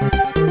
Thank you.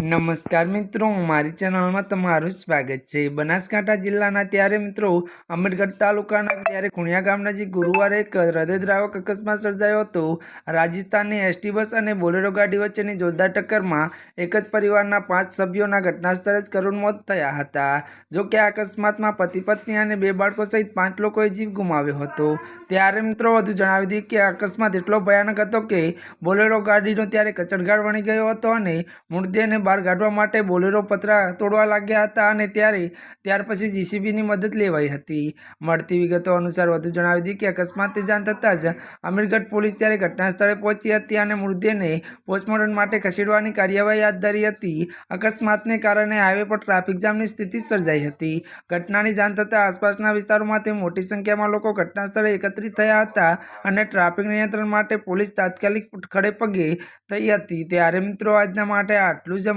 નમસ્કાર મિત્રો, મારી ચેનલમાં તમારું સ્વાગત છે. બનાસકાંઠા જિલ્લાના ત્યારે મિત્રો, અમીરગઢ તાલુકાના ત્યારે ખુણિયા ગામ નજીક ગુરુવારે એક હૃદયદ્રાવક અકસ્માત સર્જાયો હતો. રાજસ્થાનની એસટી બસ અને બોલેરો ગાડી વચ્ચેની જોરદાર ટક્કરમાં એક જ પરિવારના પાંચ સભ્યોના ઘટના સ્થળે જ કરુણ મોત થયા હતા. જો કે આ અકસ્માતમાં પતિ પત્ની અને બે બાળકો સહિત પાંચ લોકોએ જીવ ગુમાવ્યો હતો. ત્યારે મિત્રો, વધુ જણાવી દઈએ કે અકસ્માત એટલો ભયાનક હતો કે બોલેરો ગાડીનો ત્યારે કચડગાડ વણી ગયો હતો અને મૃતદેહને બહાર કાઢવા માટે બોલેરો પતરા તોડવા લાગ્યા હતા અને ત્યારે, ત્યાર પછી જીસીબીની મદદ લેવાઈ હતી. મળતી વિગતો અનુસાર વધુ જણાવી હતી કે અકસ્માતની જાણ થતાં જ અમીરગઢ પોલીસ ત્યારે ઘટના સ્થળે પહોંચી હતી અને મૃતદેહને પોસ્ટમોર્ટમ માટે ખસેડવાની કાર્યવાહી હાથ ધરી હતી. અકસ્માતને કારણે હાઈવે પર ટ્રાફિક જામની સ્થિતિ સર્જાઈ હતી. ઘટનાની જાણ થતાં આસપાસના વિસ્તારોમાંથી મોટી સંખ્યામાં લોકો ઘટના સ્થળે એકત્રિત થયા હતા અને ટ્રાફિક નિયંત્રણ માટે પોલીસ તાત્કાલિક ખડેપગે થઈ હતી. ત્યારે મિત્રો, આજના માટે આટલું જ.